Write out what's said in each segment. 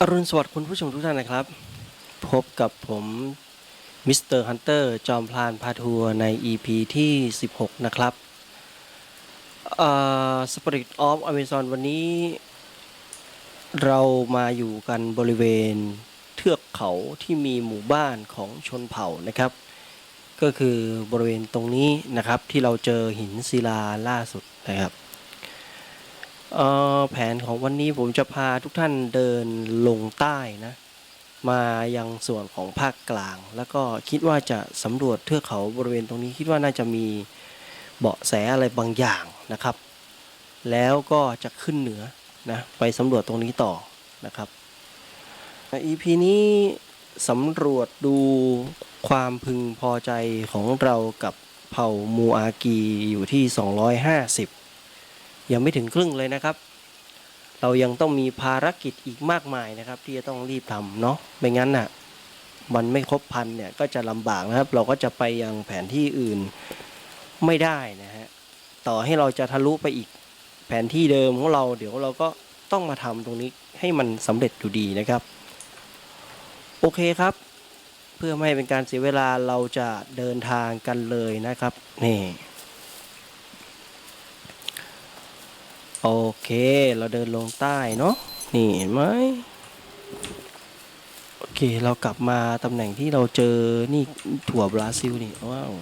อรุณสวัสดิ์คุณผู้ชมทุกท่านนะครับ พบกับผมมิสเตอร์ฮันเตอร์จอมพลานพาทัวร์ใน EP ที่ 16 นะครับสปริตออฟอเมซอนวันนี้ เรามาอยู่กันบริเวณเทือกเขาที่มีหมู่บ้านของชนเผ่านะครับ ก็คือบริเวณตรงนี้นะครับที่เราเจอหินศิลาล่าสุดนะครับ เอ่อแผนของวันนี้ผมจะพาทุกท่านเดินลงใต้นะ มายังส่วนของภาคกลาง แล้วก็คิดว่าจะสำรวจเทือกเขาบริเวณตรงนี้คิดว่าน่าจะมีเบาะแสอะไรบางอย่างนะครับ แล้วก็จะขึ้นเหนือนะไปสำรวจตรงนี้ต่อนะครับ EP นี้สำรวจดูความพึงพอใจของเรากับเผ่ามูอากีอยู่ที่ 250 ยังไม่ถึงครึ่งเลยนะครับ เรายังต้องมีภารกิจอีกมากมายนะครับ ที่จะต้องรีบทำเนาะไม่งั้นน่ะมันไม่ครบพันเนี่ยก็จะลำบากนะครับ เราก็จะไปยังแผนที่อื่นไม่ได้นะฮะต่อให้เราจะทะลุไปอีกแผนที่เดิมของเรา เดี๋ยวเราก็ต้องมาทำตรงนี้ให้มันสำเร็จอยู่ดีนะครับ โอเคครับ เพื่อไม่ให้เป็นการเสียเวลาเราจะเดินทางกันเลยนะครับนี่ โอเค เราเดินลงใต้เนาะ นี่เห็นไหมโอเค เรากลับมาตำแหน่งที่เราเจอ นี่ถั่วบราซิลนี่ ว้าว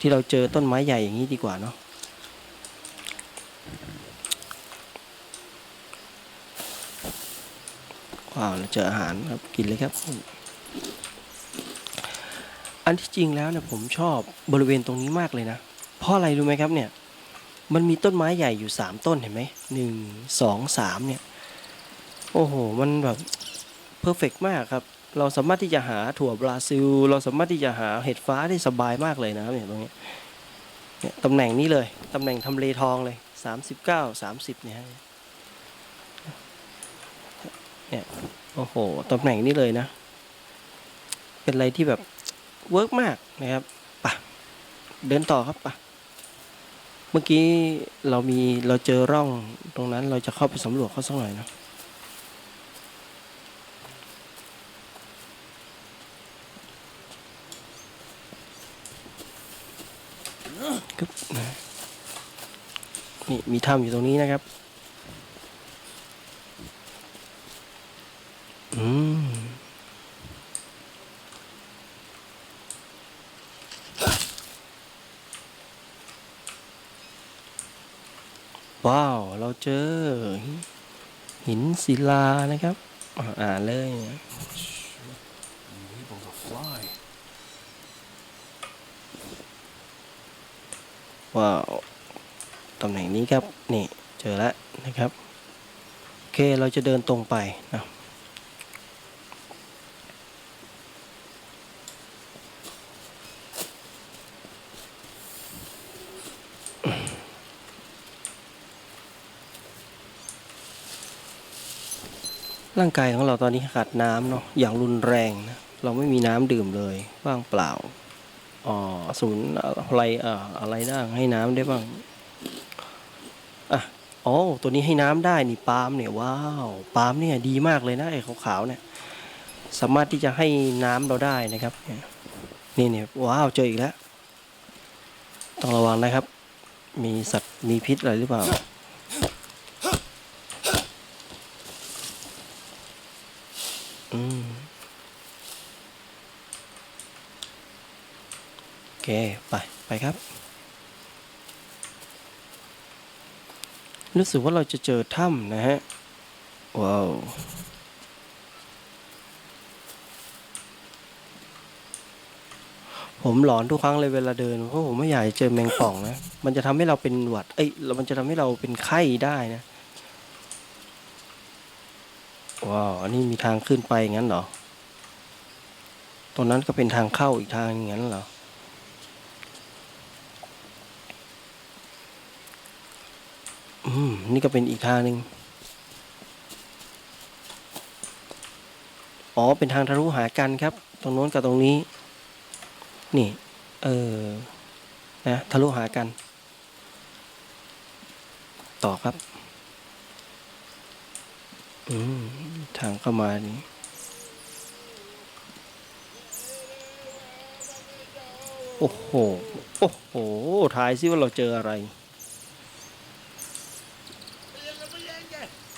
ที่เราเจอต้นไม้ใหญ่อย่างนี้ดีกว่าเนาะ ว้าว เราเจออาหารครับ กินเลยครับ อันที่จริงแล้วเนี่ยผมชอบบริเวณตรงนี้มากเลยนะ เพราะอะไรรู้ไหมครับเนี่ย มันมีต้นไม้ใหญ่อยู่สามต้นเห็นไหมหนึ่งสองสามเนี่ย โอ้โห มันแบบเพอร์เฟกมากครับ เราสามารถที่จะหาถั่วบราซิล เราสามารถที่จะหาเห็ดฟ้าได้สบายมากเลยนะครับเนี่ยตรงนี้เนี่ยตำแหน่งนี้เลย ตำแหน่งทำเลทองเลยสามสิบเก้าสามสิบเนี่ยเนี่ยโอ้โหตำแหน่งนี้เลยนะ เป็นอะไรที่แบบเวิร์กมากนะครับปะเดินต่อครับปะ เมื่อกี้เรามีเราเจอร่องตรงนั้นเราจะเข้าไปสำรวจเขาสักหน่อยนะกึ๊บนะนี่มีถ้ำอยู่ตรงนี้นะครับ อืม ว้าว เราเจอ หิน ศิลานะครับอ่านเลยว้าวตำแหน่งนี้ครับ นี่ เจอแล้วนะครับ โอเค เราจะเดินตรงไปนะ ร่างกายของเราตอนนี้ขาดน้ำเนาะอย่างรุนแรงนะเราไม่มีน้ำดื่มเลยว่างเปล่าอ๋อศูนย์อะไรอ่าอะไรได้ให้น้ำได้บ้างอะอ๋อตัวนี้ให้น้ำได้นี่ปาล์มเนี่ยว้าวปาล์มเนี่ยดีมากเลยนะไอ้ขาวๆเนี่ยสามารถที่จะให้น้ำเราได้นะครับนี่เนี่ยว้าวเจออีกแล้วต้องระวังนะครับ มีสัตว์มีพิษอะไรหรือเปล่า อืม โอเค ไป ไปครับ รู้สึกว่าเราจะเจอถ้ำนะฮะ ว้าว ผมหลอนทุกครั้งเลยเวลาเดิน เพราะผมไม่อยากจะเจอแมงป่องนะ มันจะทำให้เราเป็นหวัด เอ้ยแล้วมันจะทำให้เราเป็นไข้ได้นะ ว้าว อันนี้มีทางขึ้นไปงั้นเหรอ ตรงนั้นก็เป็นทางเข้าอีกทางอย่างนั้นเหรอ อืม นี่ก็เป็นอีกทางหนึ่งอ๋อ เป็นทางทะลุหากันครับ ตรงโน้นกับตรงนี้ นี่ เออ นะ ทะลุหากัน ต่อครับ อืม ทางเข้ามานี้โอ้โห โอ้โห ทายซิว่าเราเจออะไร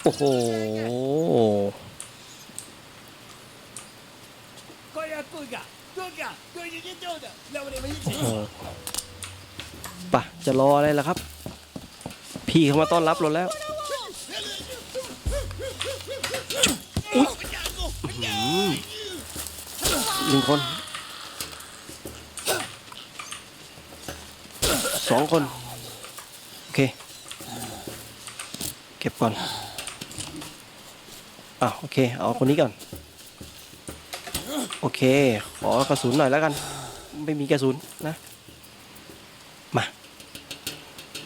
โอ้โหโปะจะรออะไรล่ะครับ พี่เขามาต้อนรับเราแล้วหนึ่งคนสองคน โอเค เก็บก่อน อะโอเคเอาคนนี้ก่อน โอเค ขอกระสุนหน่อยแล้วกัน ไม่มีกระสุนนะ มา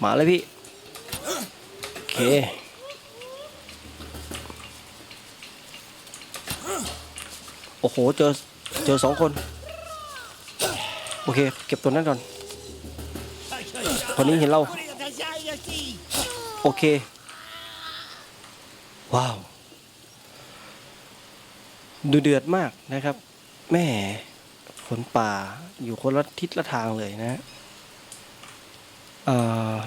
มาเลยพี่ โอเค โอ้โห เจอ เจอสองคน โอเค เก็บตัวนั้นก่อน คนนี้เห็นเรา โอเค ว้าว ดูเดือดมากนะครับ แม่ฝนป่าอยู่คนละทิศละทางเลยนะ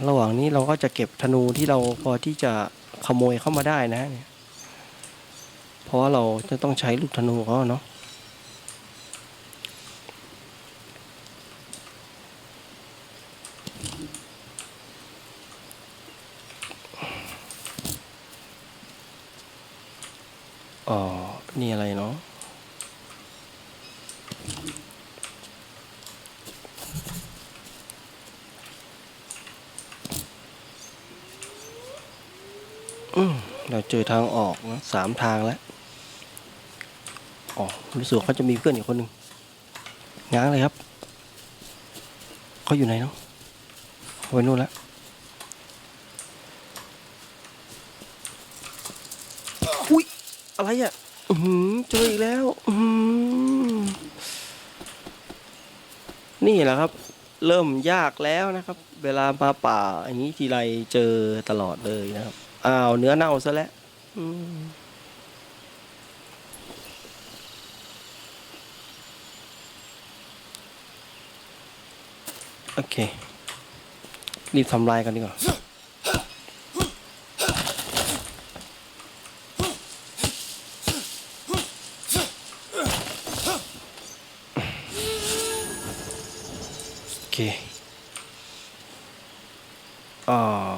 ระหว่างนี้เราก็จะเก็บธนูที่เราพอที่จะขโมยเข้ามาได้นะเนี่ยเพราะเราจะต้องใช้ลูกธนูเขาเนาะอ๋อ นี่อะไรเนาะเราเจอทางออกนะสามทางแล้ว อ๋อ รู้สึกเขาจะมีเพื่อนอีกคนหนึ่งง้างเลยครับ เขาอยู่ไหนเนาะเขาไปนู่นแล้วอุ้ย อะไรอะ อหือเจออีกแล้ว อือหือนี่แหละครับ เริ่มยากแล้วนะครับ เวลามาป่าอย่างนี้ทีไรเจอตลอดเลยนะครับ อ้าวเนื้อเน่าซะแล้วอืมโอเค รีบทำลายกันดีกว่า อ่า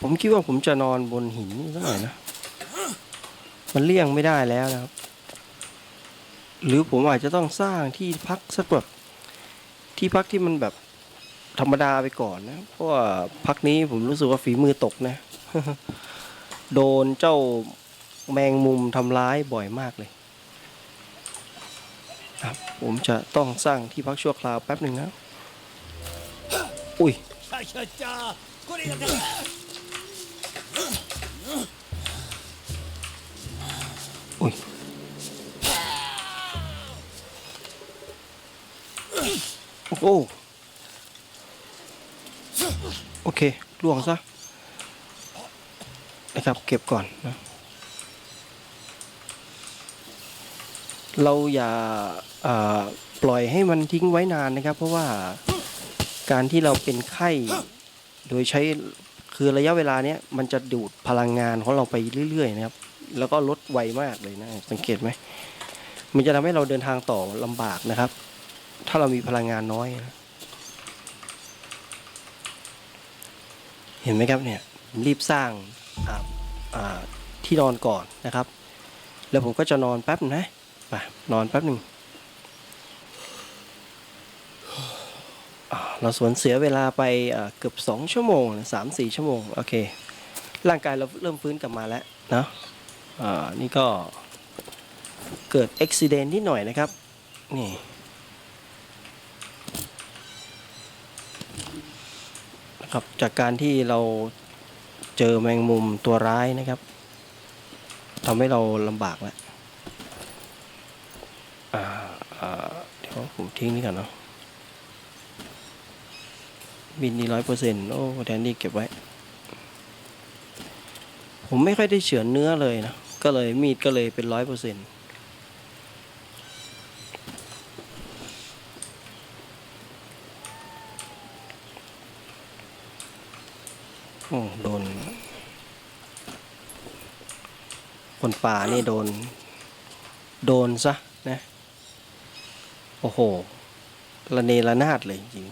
ผมคิดว่าผมจะนอนบนหินนี่สักหน่อยนะ มันเลี่ยงไม่ได้แล้วนะครับ หรือผมอาจจะต้องสร้างที่พักสักแบบที่พักที่มันแบบธรรมดาไปก่อนนะ เพราะว่าพักนี้ผมรู้สึกว่าฝีมือตกนะ โดนเจ้าแมงมุมทำร้ายบ่อยมากเลยครับผมจะต้องสร้างที่พักชั่วคราวแป๊บหนึ่งนะ อุ้ย 哎呀呀，我这个他， อุ้ย โอ้โหโอเคล่วงซะ นะครับ เก็บก่อนนะ เราอย่าอ่าปล่อยให้มันทิ้งไว้นานนะครับ เพราะว่าการที่เราเป็นไข้ โดยใช้คือระยะเวลาเนี้ยมันจะดูดพลังงานของเราไปเรื่อยๆนะครับ แล้วก็ลดไวมากเลยนะ สังเกตไหมมันจะทำให้เราเดินทางต่อลำบากนะครับ ถ้าเรามีพลังงานน้อยนะเห็นไหมครับเนี่ยรีบสร้างที่นอนก่อนนะครับ แล้วผมก็จะนอนแป๊บนะไปนอนแป๊บหนึ่งอ่า เราสวนเสียเวลาไปเกือบสองชั่วโมงสามสี่ชั่วโมง โอเค ร่างกายเราเริ่มฟื้นกลับมาแล้วนะอ่านี่ก็เกิดอุบิเหตุนิดหน่อยนะครับ นี่ นะครับจากการที่เราเจอแมงมุมตัวร้ายนะครับทำให้เราลำบากแล้วเดี๋ยวผมทิ้งนี่ก่อนเนาะ บินนี่ร้อยเปอร์เซ็นต์โอ้แทนที่เก็บไว้ ผมไม่ค่อยได้เฉือนเนื้อเลยนะ ก็เลยมีดก็เลยเป็นร้อยเปอร์เซ็นต์โอ้โดน คนป่านี่โดน โดนซะนะ โอ้โหระเนระนาดเลยจริง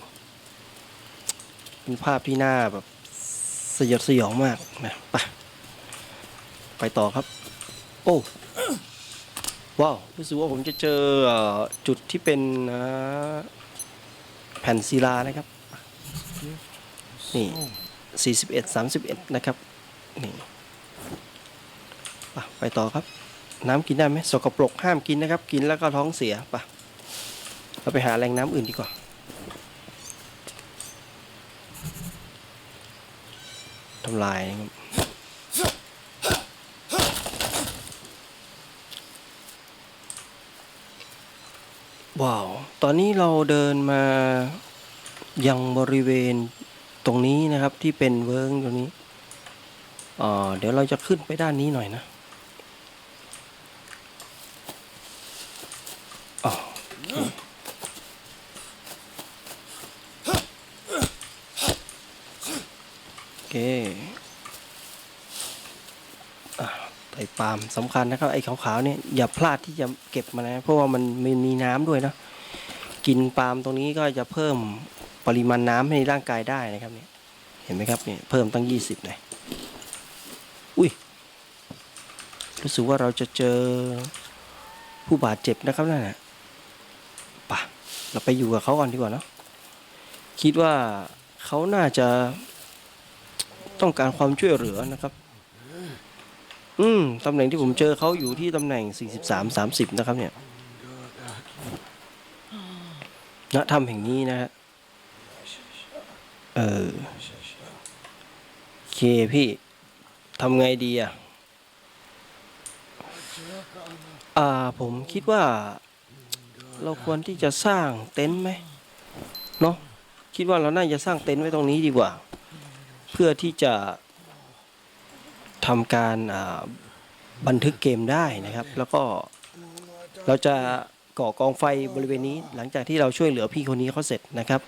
เป็นภาพที่น่าแบบสยดสยองมากนะไปไปต่อครับ โอ้ว้าวรู้สึกว่าผมจะเจอจุดที่เป็นแผ่นศิลานะครับ นี่ 41 31 นะครับ นี่ไปไปต่อครับ น้ำกินได้ไหมสกปรกห้ามกินนะครับ กินแล้วก็ท้องเสียไปเราไปหาแหล่งน้ำอื่นดีกว่าำลายนะครับว้าว ตอนนี้เราเดินมายังบริเวณตรงนี้นะครับที่เป็นเวิร์งตรงนี้เดี๋ยวเราจะขึ้นไปด้านนี้หน่อยนะอ๋อโอเคโอ เคอ่าไต่ปาล์มสำคัญนะครับ ไอ้ขาวๆเนี่ยอย่าพลาดที่จะเก็บมานะ เพราะว่ามันมีน้ำด้วยนะกินปาล์มตรงนี้ก็จะเพิ่มปริมาณน้ำให้ร่างกายได้นะครับเนี่ยเห็นไหมครับเนี่ยเพิ่มตั้งยี่สิบเลยอุ้ยรู้สึกว่าเราจะเจอผู้บาดเจ็บนะครับนั่นนะป่ะเราไปอยู่กับเขาก่อนดีกว่าเนาะคิดว่าเขาน่าจะ ต้องการความช่วยเหลือนะครับ อืมตำแหน่งที่ผมเจอเขาอยู่ที่ตำแหน่ง 43 30 นะครับ เนี่ยณถ้ำแห่งนี้นะฮะเออโอเคพี่ทำไงดีอะอ่าผมคิดว่าเราควรที่จะสร้างเต็นท์ไหมเนาะคิดว่าเราน่าจะสร้างเต็นท์ไว้ตรงนี้ดีกว่า เพื่อที่จะทำการบันทึกเกมได้นะครับ แล้วก็เราจะก่อกองไฟบริเวณนี้ หลังจากที่เราช่วยเหลือพี่คนนี้เขาเสร็จนะครับ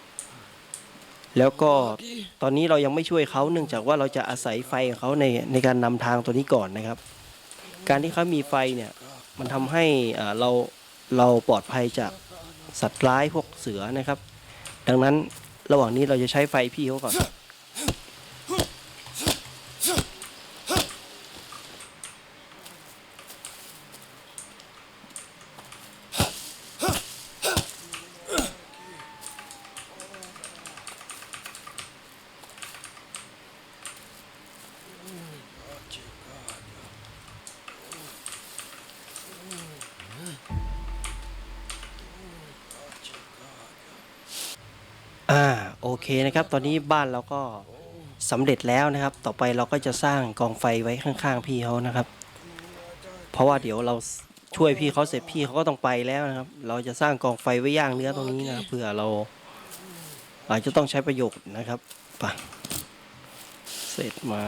แล้วก็ตอนนี้เรายังไม่ช่วยเขาเนื่องจากว่าเราจะอาศัยไฟของเขาในในการนำทางตัวนี้ก่อนนะครับ การที่เขามีไฟเนี่ยมันทำให้เราเราปลอดภัยจากสัตว์ร้ายพวกเสือนะครับ ดังนั้นระหว่างนี้เราจะใช้ไฟพี่เขาก่อน อ่าโอเคนะครับ ตอนนี้บ้านเราก็สำเร็จแล้วนะครับ ต่อไปเราก็จะสร้างกองไฟไว้ข้างๆ พี่เขานะครับ เพราะว่าเดี๋ยวเราช่วยพี่เขาเสร็จพี่เขาก็ต้องไปแล้วนะครับ เราจะสร้างกองไฟไว้ย่างเนื้อตรงนี้นะเผื่อเราอาจจะต้องใช้ประโยชน์นะครับไปเศษไม้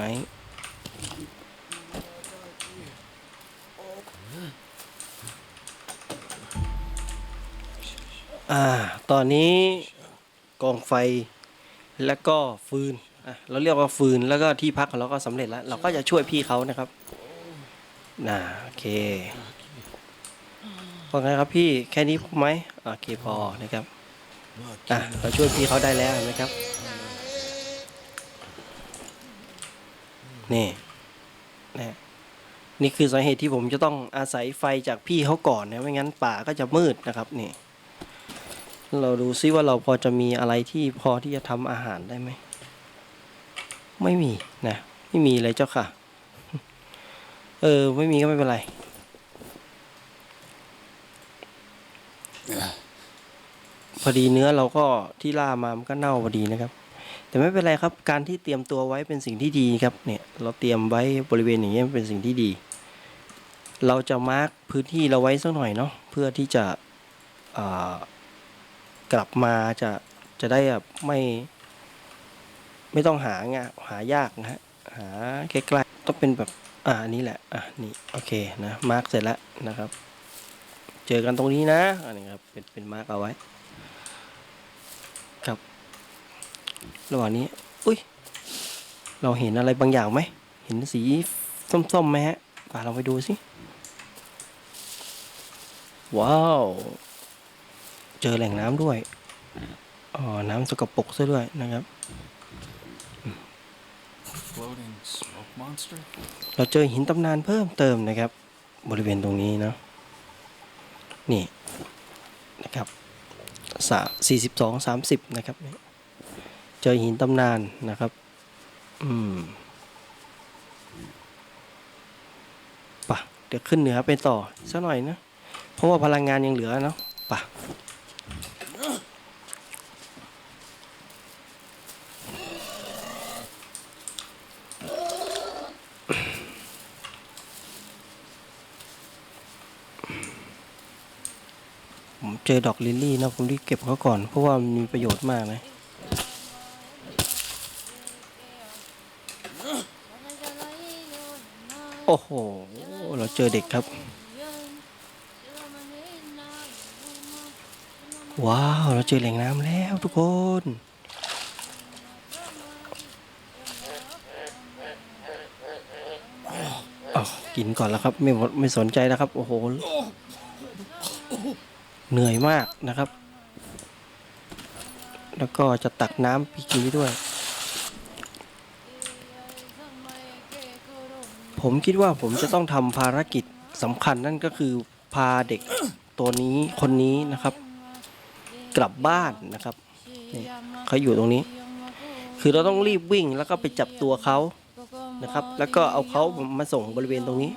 อ่าตอนนี้ กองไฟ แล้วก็ฟืนอะเราเรียกว่าฟืนแล้วก็ที่พักของเราก็สำเร็จแล้ว เราก็จะช่วยพี่เขานะครับน่าโอเคพอไงครับพี่แค่นี้พอไหมโอเคพอนะครับอะเราช่วยพี่เขาได้แล้วนะครับ นี่นะนี่คือสาเหตุที่ผมจะต้องอาศัยไฟจากพี่เขาก่อนนะไม่งั้นป่าก็จะมืดนะครับนี่ เราดูซิว่าเราพอจะมีอะไรที่พอที่จะทำอาหารได้ไหม ไม่มีนะ ไม่มีเลยเจ้าค่ะ เออ ไม่มีก็ไม่เป็นไร พอดีเนื้อเราก็ที่ล่ามามันก็เน่าพอดีนะครับ แต่ไม่เป็นไรครับ การที่เตรียมตัวไว้เป็นสิ่งที่ดีครับ เนี่ย เราเตรียมไว้บริเวณอย่างเงี้ยเป็นสิ่งที่ดี เราจะมาร์กพื้นที่เราไว้สักหน่อยเนาะเพื่อที่จะอ่า กลับมาจะจะได้แบบไม่ไม่ต้องหางหายากนะฮะหาใกล้ๆต้องเป็นแบบอ่านนี้แหละอะนี่โอเคนะมาร์กเสร็จแล้วนะครับ เจอกันตรงนี้นะอันนี้ครับเป็นเป็นมาร์กเอาไว้ครับ ระหว่างนี้อุ้ยเราเห็นอะไรบางอย่างไหมเห็นสีส้มๆไหมฮะป่าเราไปดูสิว้าว เจอแหล่งน้ำด้วยอ๋อน้ำสกปรกซะด้วยนะครับ Floating smoke monster? เราเจอหินตำนานเพิ่มเติมนะครับ บริเวณตรงนี้เนาะนี่นะครับสาสี่สิบสองสามสิบนะครับเนี่ยเจอหินตำนานนะครับ อืมปะเดี๋ยวขึ้นเหนือไปต่อสักหน่อยนะ เพราะว่าพลังงานยังเหลือเนาะปะ ผมเจอดอกลิลลี่นะผมรีบเก็บเขาก่อน เพราะว่ามันมีประโยชน์มากนะโอ้โห เราเจอเด็กครับ ว้าว เราเจอแหล่งน้ำแล้วทุกคนอ้าว กินก่อนแล้วครับ ไม่หมดไม่สนใจแล้วครับ โอ้โห เหนื่อยมากนะครับ แล้วก็จะตักน้ำพีกีด้วย ผมคิดว่าผมจะต้องทำภารกิจสำคัญนั่นก็คือพาเด็กตัวนี้คนนี้นะครับ กลับบ้านนะครับเขาอยู่ตรงนี้ คือเราต้องรีบวิ่งแล้วก็ไปจับตัวเขา นะครับ แล้วก็เอาเขามาส่งบริเวณตรงนี้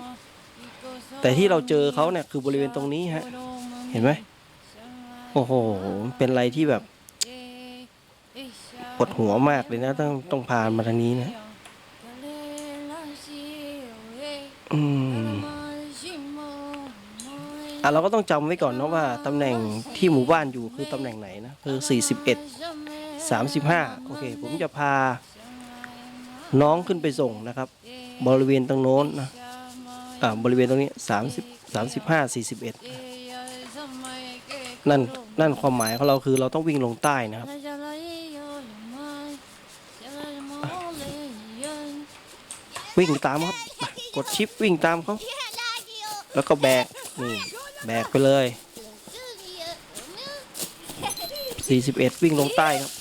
แต่ที่เราเจอเขาเนี่ยคือบริเวณตรงนี้ฮะ เห็นไหมโอ้โห เป็นอะไรที่แบบปวดหัวมากเลยนะ ต้องต้องพามาทางนี้นะอืมอะเราก็ต้องจำไว้ก่อนเนาะว่าตำแหน่งที่หมู่บ้านอยู่คือตำแหน่งไหนนะคือ41 35 โอเค ผมจะพา น้องขึ้นไปส่งนะครับ บริเวณตรงโน้นนะอ่าบริเวณตรงนี้30 35 41นั่นนั่นความหมายของเราคือเราต้องวิ่งลงใต้นะครับวิ่งตามครับกดชิปวิ่งตามเขาแล้วก็แบกนี่แบกไปเลย 41 วิ่งลงใต้ครับ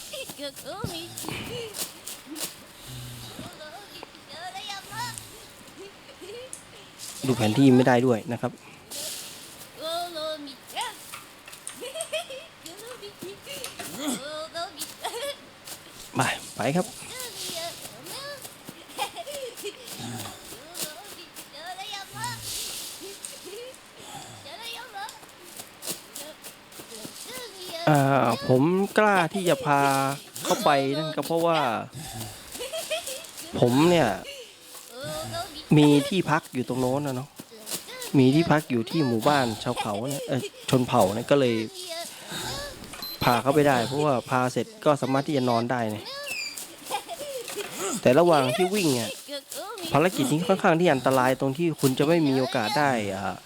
ดูแผนที่ไม่ได้ด้วยนะครับ ไปไปครับอ่าผมกล้าที่จะพาเข้าไปนั่นก็เพราะว่า ผมเนี่ย มีที่พักอยู่ตรงโน้นนะเนาะมีที่พักอยู่ที่หมู่บ้านชาวเขาเนี่ยเออชนเผ่าเนี่ยก็เลยพาเขาไปได้ เพราะว่าพาเสร็จก็สามารถที่จะนอนได้เนี่ยแต่ระหว่างที่วิ่งเนี่ยภารกิจนี้ค่อนข้างที่อันตรายตรงที่คุณจะไม่มีโอกาสได้อ่า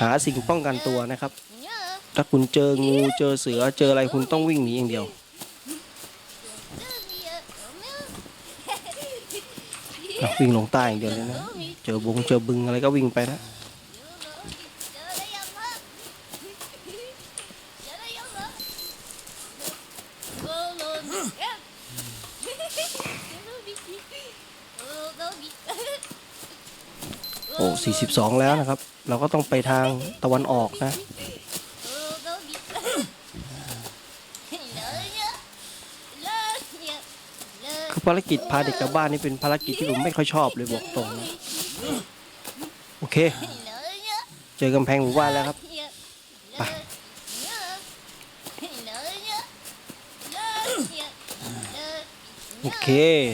หาสิ่งป้องกันตัวนะครับ ถ้าคุณเจองูเจอเสือเจออะไรคุณต้องวิ่งหนีอย่างเดียว อะวิ่งลงใต้อย่างเดียวเลยนะ เจอบงเจอบึงอะไรก็วิ่งไปนะโอ้สี่สิบสองแล้วนะครับ เราก็ต้องไปทางตะวันออกนะ คือภารกิจพาเด็กกลับบ้านนี่เป็นภารกิจที่ผมไม่ค่อยชอบเลยบอกตรงนะโอเค เจอกำแพงหมู่บ้านแล้วครับไปโอเค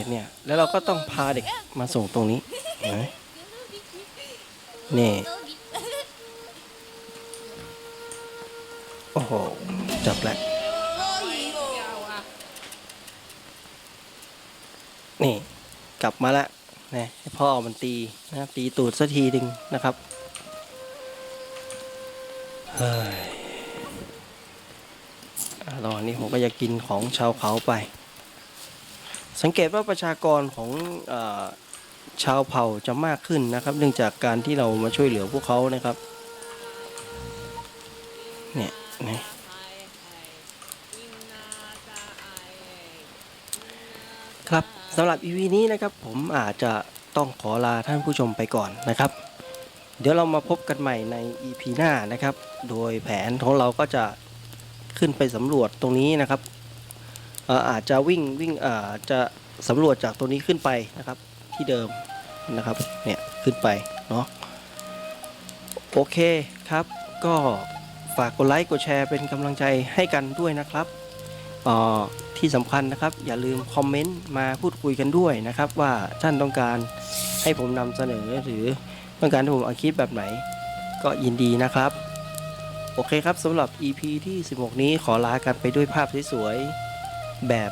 เนี่ยแล้วเราก็ต้องพาเด็กมาส่งตรงนี้เนไหมนี่โอ้โหจับแล้ว นี่กลับมาแล้วนะให้พ่อมันตีนะครับตีตูดสักทีหนึ่งนะครับเฮ้ยอะระหว่างนี้ผมก็จะกินของชาวเขาไป สังเกตว่าประชากรของอชาวเผ่าจะมากขึ้นนะครับ เนื่องจากการที่เรามาช่วยเหลือพวกเขานะครับ สำหรับ EP นี้นะครับผมอาจจะต้องขอลาท่านผู้ชมไปก่อนนะครับ เดี๋ยวเรามาพบกันใหม่ใน EP หน้านะครับ โดยแผนของเราก็จะขึ้นไปสำรวจตรงนี้นะครับอาจจะวิ่งวิ่งอาจะสำรวจจากตรงนี้ขึ้นไปนะครับ ที่เดิมนะครับเนี่ยขึ้นไปเนาะโอเคครับ ก็ฝากกดไลค์กดแชร์เป็นกำลังใจให้กันด้วยนะครับ ที่สำคัญนะครับ อย่าลืมคอมเมนต์มาพูดคุยกันด้วยนะครับ ว่าท่านต้องการให้ผมนำเสนอหรือต้องการให้ผมอาคลิปแบบไหน ก็ยินดีนะครับ โอเคครับสำหรับ EP ที่ 16 นี้ขอลากันไปด้วยภาพสวยๆแบบ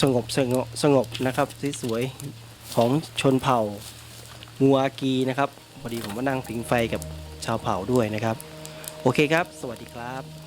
สงบสงบสงบนะครับสวยๆของชนเผ่างัวกีนะครับพอดีผมมานั่งผิงไฟกับชาวเผ่าด้วยนะครับ โอเคครับ สวัสดีครับ